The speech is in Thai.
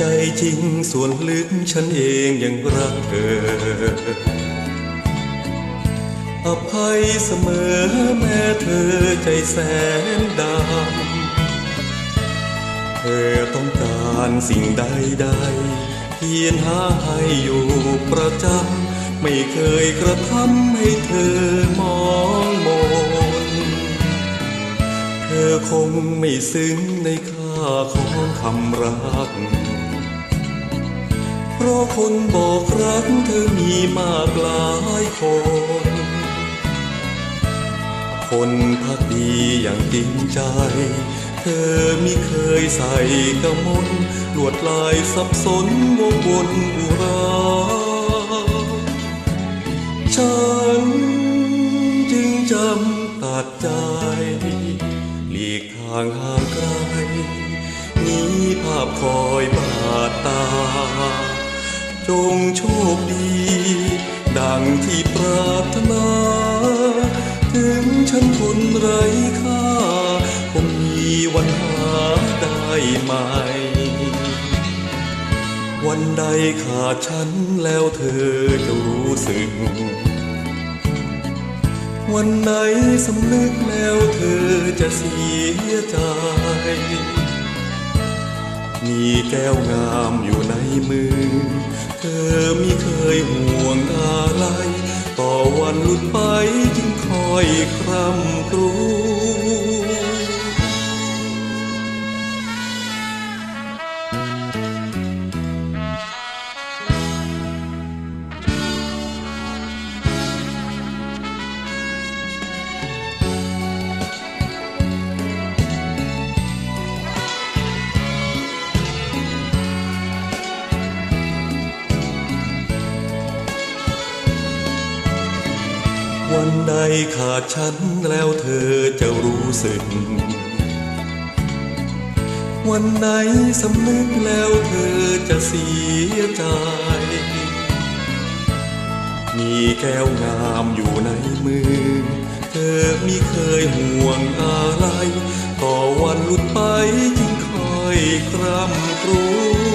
ใจจริงส่วนลึกฉันเองยังรักเธอ อภัยเสมอแม้เธอใจแสนดำ เธอต้องการสิ่งใดใดเพียรหาให้อยู่ประจำ ไม่เคยกระทำให้เธอมองมน เธอคงไม่ซึ้งในค่าของคำรัก เพราะคนบอกรักเธอมีมากหลายคน คนพักดีอย่างจริงใจ เธอมิเคยใส่กระมนลวดลายสับสนวงวนอุราฉันจึงจำตัดใจหลีกทางห่างไกลนี้ภาพคอยบาดตา จงโชคดี ดังที่ปรารถนา ถึงฉันคนไร้ค่าคงมีวันหาได้ไหม วันใดขาดฉันแล้วเธอจะรู้สึก วันไหนสำนึกแล้วเธอจะเสียใจ มีแก้วงามอยู่ในมือ เธอมิเคยห่วงอะไร ต่อวันลุดไปจึงคอยคร่ำครวญ วันใดขาดฉันแล้วเธอจะรู้สึก วันไหนสำนึกแล้วเธอจะเสียใจ มีแก้วงามอยู่ในมือ เธอมิเคยห่วงอะไร ต่อวันหลุดไปจึงคอยคร่ำครวญ